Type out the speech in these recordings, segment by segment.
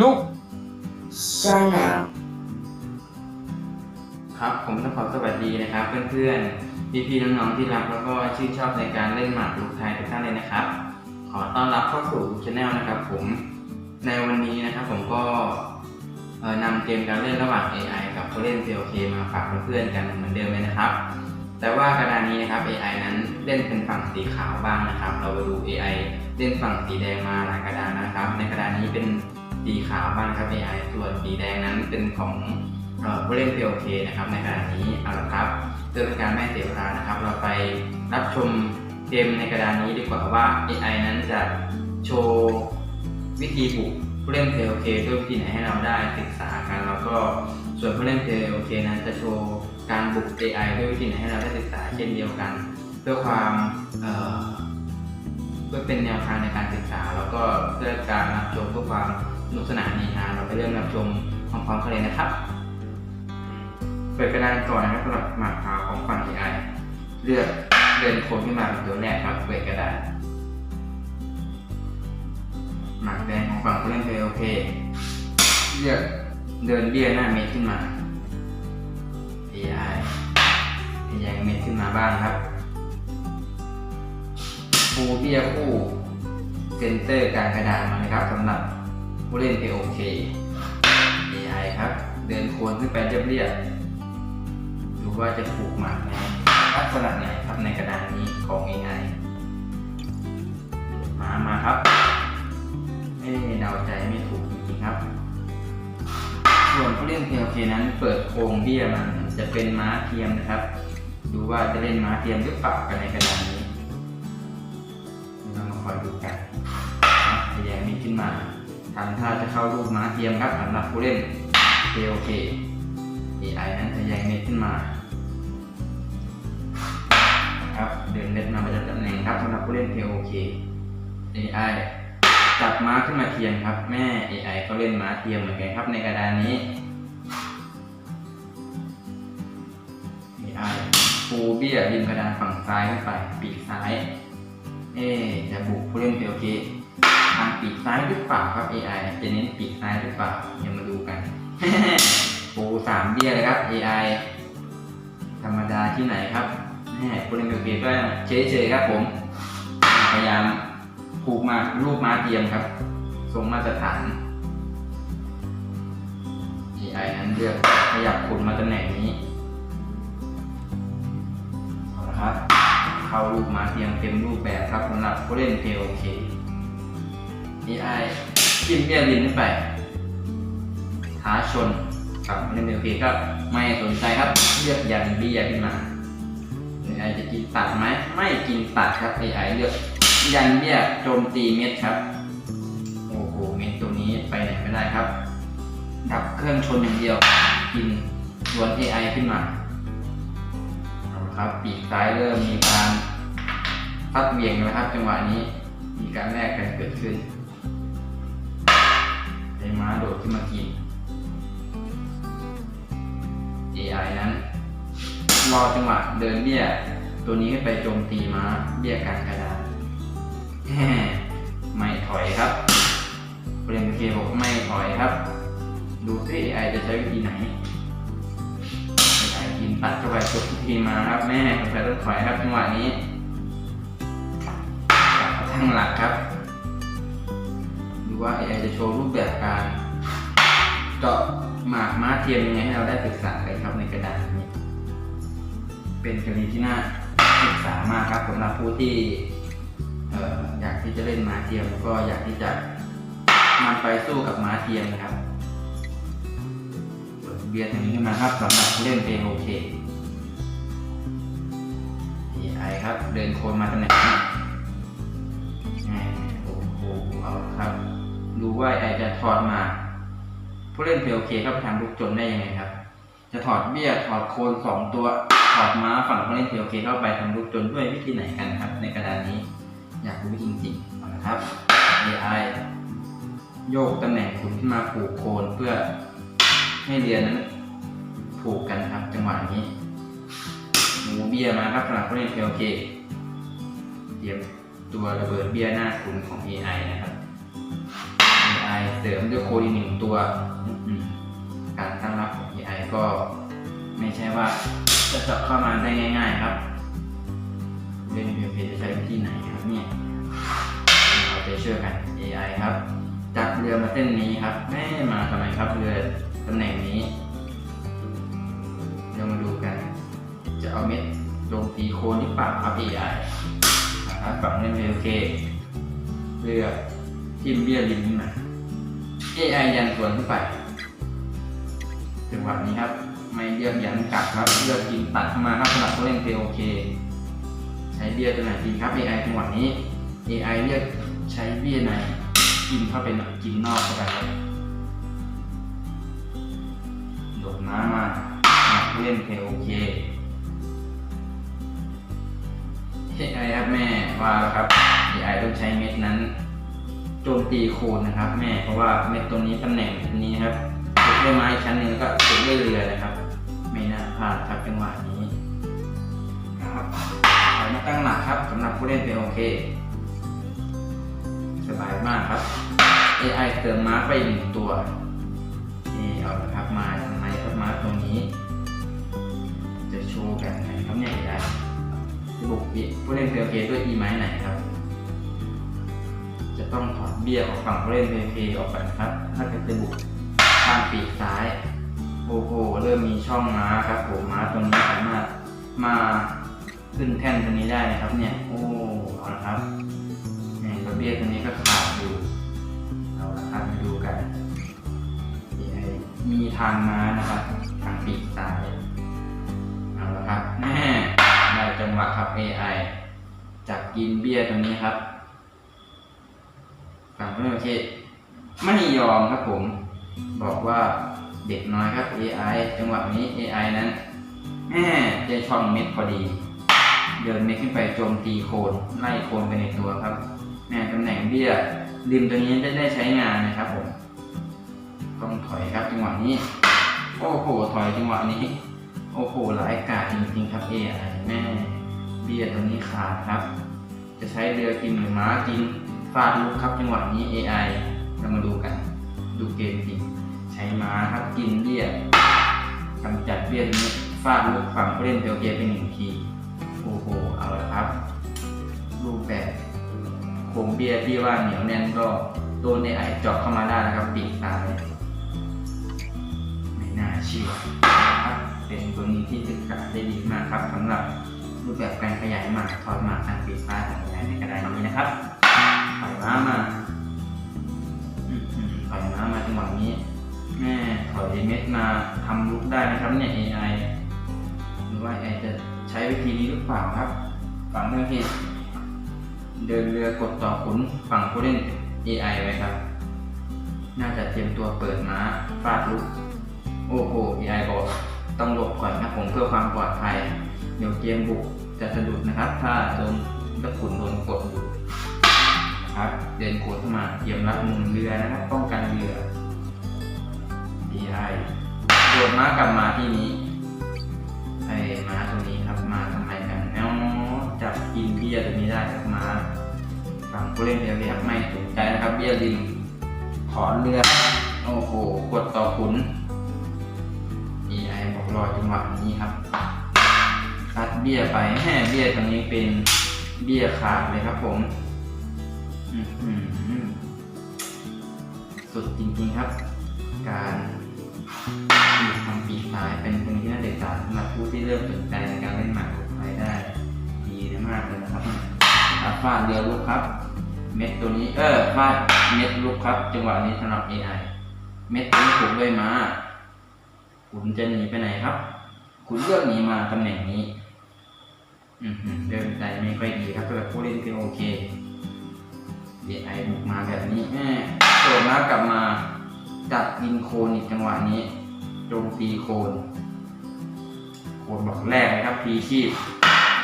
ลุก Channel ครับผมต้องขอสวัสดีนะครับ เพื่อนๆ พี่ๆ น้องๆ ที่รักแล้วก็ชื่นชอบในการเล่นหมากรุกไทยทุกท่านเลยนะครับ ขอต้อนรับเข้าสู่ช anel นะครับผม ในวันนี้นะครับผมก็เอ่อนำเกมการเล่นระหว่าง AI กับผู้เล่น COK มาฝากเพื่อนๆ กันเหมือนเดิมเลยนะครับ แต่ว่ากระดานนี้นะครับ AI นั้นเล่นเป็นฝั่งสีขาวบ้างนะครับ เราไปดู AI เล่นฝั่งสีแดงมาหลายกระดานนะครับ ในกระดานนี้เป็น สีขาวบ้างครับ AI ส่วนสีแดงนั้นเป็นของผู้เล่น POK นะครับในกระดานนี้เอาละครับเพื่อเป็นการไม่เสียเวลานะครับ เราไปรับชมเกมในกระดานนี้ดีกว่าว่า AI นั้นจะโชว์วิธีบุกผู้เล่น POK ด้วยวิธีไหนให้เราได้ศึกษากันแล้วก็ส่วนผู้เล่น POK นั้นจะโชว์การบุก AI ด้วยวิธีไหนให้เราได้ศึกษาเช่นเดียวกัน เพื่อความเพื่อเป็นแนวทางในการศึกษา แล้วก็เพื่อการรับชมเพื่อความ สนุกสนานในงานเราไปเริ่มรับชมพร้อมๆกันเลยนะครับ เปิดกระดานก่อนนะครับสำหรับหมากขาวของฝั่ง AI เลือกเดินโค้งขึ้นมาเป็นตัวแรกครับเปิดกระดานหมากแดงของฝั่งผู้เล่นเพลย์โอเคเลือกเดินเบี้ยหน้าเมตรขึ้นมา AI พยายามเมตรขึ้นมาบ้างครับฟูเบี้ยคู่เซนเตอร์กลางกระดานมาเลยครับสำหรับ ผู้เล่น POK AI ครับ เดินโคนขึ้นไปเรียบๆดูว่าจะผูกหมากในลักษณะไหนครับในกระดานนี้ของ AI มามาครับเอ๊เดาใจไม่ถูกจริงๆครับ ส่วนผู้เล่น PLK นั้นเปิดโครงเบี้ยมันจะเป็นม้าเทียมนะครับ ดูว่าจะเล่นม้าเทียมหรือเปล่ากันในกระดานนี้เรามาคอยดูกันนะพยายามมีขึ้นมา ทำท่าจะเข้ารูปม้าเทียมครับสำหรับผู้เล่น PLK AI นั้นพยายามมีขึ้นมาครับเดินเล็ดมาประจำตำแหน่งครับสำหรับผู้เล่น PLK AI จับม้าขึ้นมาเทียมครับ แม่ AI ก็เล่นม้าเทียมเหมือนกันครับในกระดานนี้ AI ปูเบี้ยริมกระดานฝั่งซ้ายขึ้นไปปีกซ้าย เอ๊จะบุกผู้เล่นเปีกซ้ายหรือเปล่าครับ AI จะเน้นปีกซ้ายหรือเปล่าเดี๋ยวมาดูกันปูสามเบี้ยเลยครับ AI ธรรมดาที่ไหนครับแม่ผู้เล่นเปียวเกก็เฉยๆครับผม พยายามผูกมารูปม้าเทียมครับ ทรงมาตรฐาน AI นั้นเลือกขยับขุนมาตำแหน่งนี้เอาละครับ เข้ารูปม้าเทียมเต็มรูปแบบครับสำหรับผู้เล่น POK AI จิ้มเบี้ยลินขึ้นไปท้าชนกับผู้เล่น POK ก็ไม่สนใจครับเลือกยันเบี้ยขึ้นมา AI จะกินตัดไหมไม่กินตัดครับ AI เลือกยันเบี้ยโจมตีเม็ดครับโอ้โหเม็ดตัวนี้ไปไหนไม่ได้ครับ ดับเครื่องชนอย่างเดียวกินสวน AI ขึ้นมาเอาละครับปีกซ้ายเริ่มมีการพัดเบี่ยงนะครับ จังหวะนี้มีการแลกกันเกิดขึ้น ไอ้ม้าโดดขึ้นมากิน AI นั้นรอจังหวะเดินเบี้ย ตัวนี้ขึ้ไปโจมตีม้าเบี้ยกลางกระดานไม่ถอยครับเรนเคบอกไม่ถอยครับ ดูซิ AI จะใช้วิธีไหน AI กินตัดเข้าไปกดวิธีมาครับ แม่สงสัยต้องถอยครับจังหวะนี้กลับมาทั้งหลักครับ ว่า AI จะโชว์รูปแบบการเจาะหมากม้าเทียมยังไงให้เราได้ศึกษากันครับในกระดานนี้ เป็นกรณีที่น่าศึกษามากครับสำหรับผู้ที่อยากที่จะเล่นม้าเทียมแล้วก็อยากที่จะนไปสู้กับม้าเทียมนะครับเปิดเบียร์ทางนี้ขึ้นมาครับสำหรับผู้เล่นเป็นโอเค AI ครับเดินโคนมาตำแหน่ง ดูว่าไอจะถอดมาผู้เล่นเพลโอเคครับทำลูกจนได้ยังไงครับ จะถอดเบี้ยถอดโคนสองตัวถอดม้าฝั่งผู้เล่นเพลโอเคเข้าไปทำลูกจนด้วยวิธีไหนกันครับ ในกระดานนี้ อยากรู้จริงๆเอาละครับ AI โยกตำแหน่งขุนขึ้นมาผูกโคนเพื่อให้เรียนนั้นผูกกันครับจังหวะนี้หมูเบี้ยมาครับสำหรับผู้เล่นเพลโอเคเตรียมตัวระเบิดเบี้ยหน้าขุนของ AI นะครับ AI เซริมด้วยโค้ดอีกหนึ่งตัวอืมการตั้งรับของ AI ก็ไม่ใช่ว่าจะเจาะเข้ามาได้ง่าย ๆ ครับเล่น PHP จะใช้วิธีไหนครับเนี่ยเราไปช่วยกัน AI ครับ จัดเรือมาเส้นนี้ครับแม่มาทำไมครับเรือตำแหน่งนี้เดี๋ยวมาดูกัน จะเอาเม็ดลงตีโคนหรือเปล่าครับ AI นะครับฝั่งเล่น PHP เรือ ทิมเบี้ยริมขึ้นมา AI ยันสวนขึ้นไปจังหวะนี้ครับ ไม่เลือกยันกลับครับเลือกกินตัดเข้ามาครับสำหรับผู้เล่น POK ใช้เบี้ยตัวไหนกินครับ AI จังหวะนี้ AI เลือกใช้เบี้ยไหนกินเข้าไปหน่อยกินนอกเข้าไปครับโดดน้ำมาหรับผู้เล่น POK AI ครับแม่ว่าแล้วครับ AI ต้องใช้เม็ดนั้น จมตีโคนนะครับ แม่เพราะว่าเม็ดตัวนี้ตำแหน่งนี้นะครับถูกด้วยไม้ชั้นหนึ่งแล้วก็ถูกด้วยเรือนะครับ ไม่น่าพลาดครับจังหวะนี้นะครับถอยมาตั้งหลักครับสำหรับผู้เล่นเป็นโอเค สบายมากครับ AI เติมมาร์คไปหนึ่งตัวนี่เอาละครับมาทำไมครับมาร์คตรงนี้ จะโชว์กันไหนครับเนี่ย AI บุกผู้เล่นเป็นโอเคด้วยอีไม้ไหนครับ ต้องถอดเบี้ยออกฝั่งผู้เล่นเพย์ออกไปนะครับถ้าจะไปบุกทางปีกซ้าย โอ้โห เริ่มมีช่องม้าครับผมม้าตรงนี้สามารถมาขึ้นแท่นตรงนี้ได้นะครับ เนี่ย โอ้เอาละครับเนี่ยกระเบี้ยตรงนี้ก็ขาดอยู่ เอาละครับมาดูกัน มีทางม้านะครับ ทางปีกซ้าย เอาละครับแม่ได้จังหวะครับ AI จากกินเบี้ยตรงนี้ครับ ฝั่งผู้เล่นโอเคไม่ยอมครับผม บอกว่าเด็กน้อยครับ AI จังหวะนี้ AI นั้นแม่จะช่องเม็ดพอดี เดินเม็ดขึ้นไปโจมตีโคนไล่โคนไปในตัวครับแม่ตำแหน่งเบี้ยริมตัวนี้จะได้ใช้งานนะครับผมต้องถอยครับจังหวะนี้ โอ้โหถอยจังหวะนี้ โอ้โหหลายกาดจริงๆครับ AI แม่เบี้ยตัวนี้ขาดครับ จะใช้เรือกินหรือม้ากินาดลุกครับจังหวะนี้ AI เรามาดูกัน ดูเกมจริง ใช้ม้าครับกินเบี้ยกำจัดเบี้ยนี้ฟาดลุกฝั่งผู้เล่นเปียวเกมไปหนึ่งที โอ้โห เอาละครับ รูปแบบโครงเบี้ยที่ว่าเหนียวแน่นก็โดน AI เจาะเข้ามาได้นะครับปีกซ้ายไม่น่าเชื่อครับเป็นตัวนี้ที่ศึกษาได้ดีมากครับสำหรับรูปแบบการขยายหมากถอดหมากทางปีกซ้าของ AI ในกระดานนี้นะครับ ถอยม้ามาปล่อยม้ามาจังหวะนี้ แม่ถอยเม็ดมาทำลุกได้นะครับเนี่ย AI หรือว่า AI จะใช้วิธีนี้หรือเปล่าครับ ฝั่งเรื่องที่เดินเรือกดต่อขุนฝั่งผู้เล่น AI ไว้ครับ น่าจะเตรียมตัวเปิดม้าฟาดลุก โอ้โห AI บอกต้องหลบก่อนนะผมเพื่อความปลอดภัย เดี๋ยวเกมบุกจะสะดุดนะครับ ถ้าโดน ครับเดินโคดเข้ามาเตรียมรับมือเรือนะครับป้องกันเรือ DI โดดม้ากลับมาที่นี้ไอ้ม้าตัวนี้ครับมาทำไมกันเอ้าจับกินเบี้ยตัวนี้ได้ครับมาฝั่งผู้เล่นเรียกไม่สนใจนะครับ เบี้ยริมถอนเรือโอ้โหกดต่อขุน DI บอกรอจังหวะนี้ครับคัดเบี้ยไปแห่เบี้ยตรงนี้เป็นเบี้ยขาดเลยครับผม สุดจริงๆครับ การมีทำปีกซ้ายเป็นคนที่น่าศึกษาสำหรับผู้ที่เริ่มสนใจในการเล่นหมากรุกไทยได้ ดีมากเลยนะครับอะฟาเรือลุกครับ เม็ดตัวนี้เออฟาดเม็ดลุกครับ จังหวะนี้สำหรับ AI เม็ดตัวนี้ถูกด้วยมาขุนจะหนีไปไหนครับขุนเลือกหนีมาตำแหน่งนี้ อือหือเดินใจไม่ค่อยดีครับสำหรับผู้เล่นที่โอเค AI บุกมาแบบนี้แม่โดดมากลับมาจัดยิงโคนอีกจังหวะนี้โจมตีโคน โคนบอกแรกนะครับพีชีพ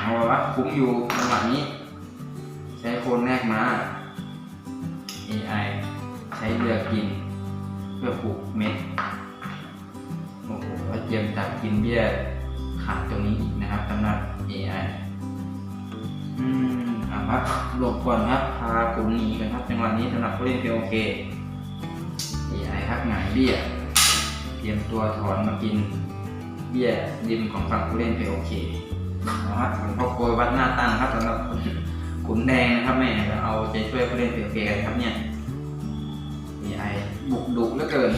เอาละคุ้มอยู่จังหวะนี้ ใช้โคนแรกมา AI ใช้เรือกิน เพื่อปลูกเม็ดโอ้โหแล้วเตรียมจัดกินเบี้ยขาดตรงนี้อีกนะครับสำหรับ AI อืม อะครับหลบก่อนครับ พาขุนหนีกันครับ จังหวะนี้สำหรับผู้เล่นเพียโอเค AI ครับหงายเบี้ย เตรียมตัวถอนมากิน เบี้ยริมของฝั่งผู้เล่นไปโอเคนะครับหลวงพ่อโกยวัดหน้าตั้งครับสำหรับขุนแดงนะครับแม่เราเอาใจช่วยผู้เล่นไปโอเคกันครับเนี่ย AI บุกดุเหลือเกิน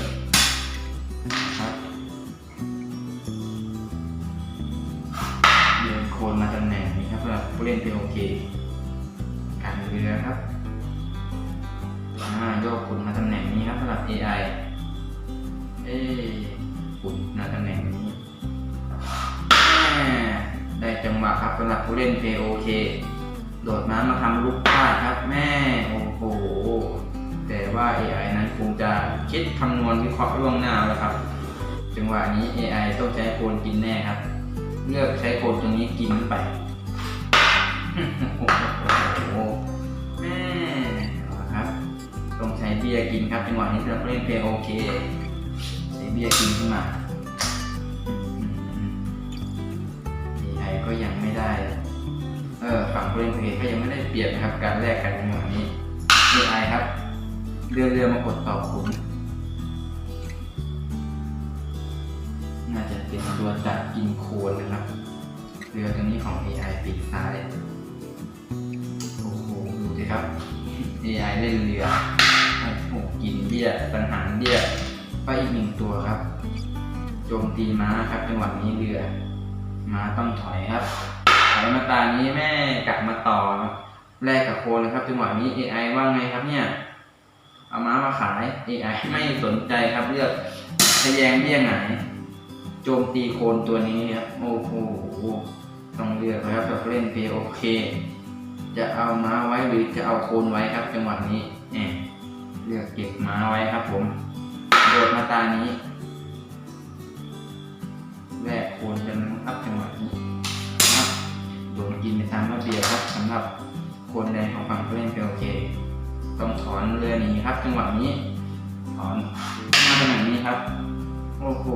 ครับเดินโคนมาตำแหน่งนี้ครับสำหรับผู้เล่นไปโอเค เรือครับโยกขุนมาตำแหน่งนี้ครับสำหรับ AI เอ๊ะขุนมาตำแหน่งนี้แม่ได้จังหวะครับสำหรับผู้เล่น POK โดดน้ำมาทำลูกพลาดครับ แม่โอ้โห แต่ว่า AI นั้นคงจะคิดคำนวณวิเคราะห์ล่วงหน้าแล้วครับ จังหวะนี้ AI ต้องใช้โคนกินแน่ครับ เลือกใช้โคนตรงนี้กินไปโอ้โห ต้องใช้เบียร์กินครับจังหวะนี้เราเล่นเพลย์โอเคใช้เบียร์กินขึ้นมาอืม AI ก็ยังไม่ได้ เออฝั่งเล่นเพลย์ก็ยังไม่ได้เปรียบนะครับการแลกกันจังหวะนี้ AI ครับเรือเรือมากดต่อขุนน่าจะเป็นตัวจับกินโคนนะครับเรือตรงนี้ของ AI ปีกซ้าย โอ้โห ดูสิครับ AI เล่นเรือ โอ้โหกินเบี้ยสังหารเบี้ยไปอีกหนึ่งตัวครับ โจมตีม้าครับจังหวะนี้เรือ ม้าต้องถอยครับถอยมาตานี้แม่กลับมาต่อแลกกับโคนครับจังหวะนี้ AI ว่าไงครับเนี่ย เอาม้ามาขาย AI ไม่สนใจครับเลือกทะแยงเบี้ยหงายโจมตีโคนตัวนี้ครับโอ้โหต้องเลือกครับแบบเล่นเพโอเค จะเอาม้าไว้หรือจะเอาโคนไว้ครับจังหวะนี้แหม เลือกเก็บม้าไว้ครับผม โดดมาตานี้แลกโคนกันครับจังหวะนี้นะครับโดนกินไปตามระเบียบครับสำหรับโคนแดงของฝั่งผู้เล่นเพโอเค ต้องถอนเรือนี้ครับ จังหวะนี้ ถอนมาตำแหน่งนี้ครับ โอ้โห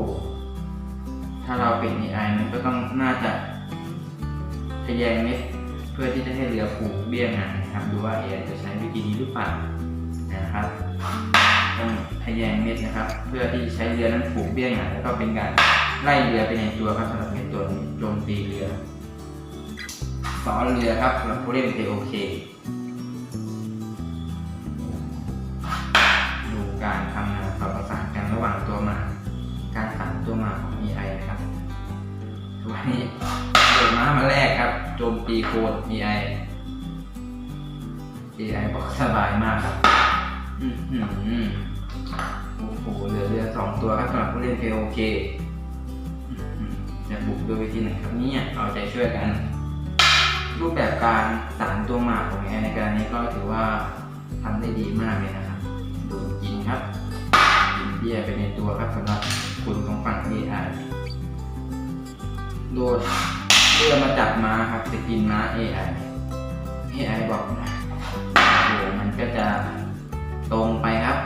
ถ้าเราเป็น AI มันก็ต้องน่าจะทะแยงเม็ดเพื่อที่จะให้เรือผูกเบี้ยงานนะครับ ดูว่า AI จะใช้วิธีนี้หรือเปล่านะครับ ต้องทะแยงเม็ดนะครับ เพื่อที่ใช้เรือนั้นผูกเบี้ยงานแล้วก็เป็นการไล่เรือไปในตัวครับสำหรับในตัวนี้โจมตีเรือสอนเรือครับสำหรับผู้เล่นเโอเคดูการทำงานต่อประสานกันระหว่างตัวหมา การสั่นตัวหมาของ AI นะครับตัวนี้โดดม้ามาแรกครับโจมตีโคด AI AI บอกสบายมากครับ อือหือ โอ้โหเหลือเรือสองตัวครับสำหรับผู้เล่น POK อื้อหือจะบุกด้วยวิธีไหนครับเนี่ยเอาใจช่วยกัน รูปแบบการสารตัวหมากของ AI ในการนี้ก็ถือว่าทำได้ดีมากเลยนะครับดูกินครับกินเบี้ยไปในตัวครับสำหรับคุณของฝั่ง AI โดดเรือมาจับม้าครับจะกินม้า AI AI บอกนะโอ้มันก็จะตรงไปครับ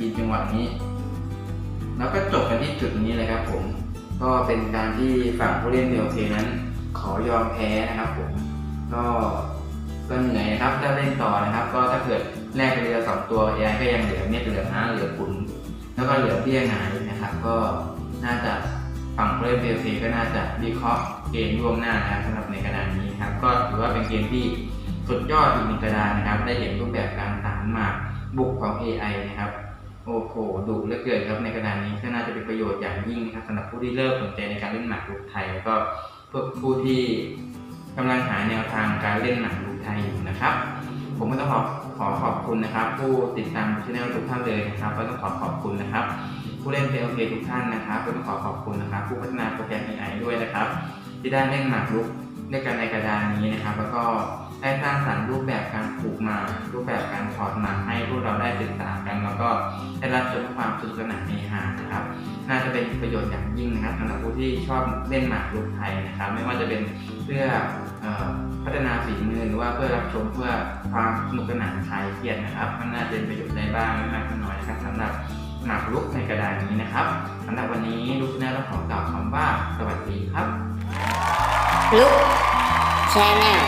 กินจังหวะนี้ แล้วก็จบกันที่จุดนี้เลยครับผมก็เป็นการที่ฝั่งผู้เล่นเดียวเคนั้น ขอยอมแพ้นะครับผมก็ก็เหนื่อยนะครับถ้าเล่นต่อนะครับ ก็ถ้าเกิดแลกไปเรือสองตัว AI ก็ยังเหลือเม็ดเหลือน้าเหลือขุนแล้วก็เหลือเบี้ยหงายนะครับ ก็น่าจะฝั่งผู้เล่นเพีก็น่าจะวิเคราะห์เกมล่วงหน้านะครับสำหรับในกระดานนี้ครับ ก็ถือว่าเป็นเกมที่สุดยอดอีกหนึ่งกระดานนะครับ ได้เห็นรูปแบบการสานหมากบุกของ AI นะครับ โอ้โหดุเหลือเกินครับในกระนี้ก็น่าจะเป็นประโยชน์อย่างยิ่งครับสำหรับผู้ที่เริ่มสนใจในการเล่นหมากรุกไทยแล้วก็เพวกผู้ที่กำลังหาแนวทางการเล่นหมากรุกไทยอยู่นะครับ ผมก็ต้องขอขอขอบคุณนะครับ ผู้ติดตามช่องทุกท่านเลยนะครับก็ต้องขอขอบคุณนะครับ ผู้เล่นเพลย์ทุกท่านนะครับก็ต้องขอขอบคุณนะครับ ผู้พัฒนาโปรแกรม AI ด้วยนะครับ ที่ได้เล่นหมากรุกด้วยกันในกระดานนี้นะครับ แล้วก็ได้สร้างสรรค์รูปแบบการปลูกมารูปแบบการถอดหมาให้พวกเราได้ศึกษากันแล้วก็ ได้รับชมความสนุกสนานในฮานะครับ น่าจะเป็นประโยชน์อย่างยิ่งนะครับสำหรับผู้ที่ชอบเล่นหมากรุกไทยนะครับ ไม่ว่าจะเป็นเพื่ออพัฒนาฝีมือหรือว่าเพื่อรับชมเพื่อความสนุกสนานคลายเครียดนะครับมันน่าจะเป็นประโยชน์ได้บ้างไม่มากก็น้อยนะครับสำหรับหมากรุกในกระดานนี้นะครับสำหรับวันนี้ลูกแนลต้องขอกล่าวคำว่าสวัสดีครับ Look Channel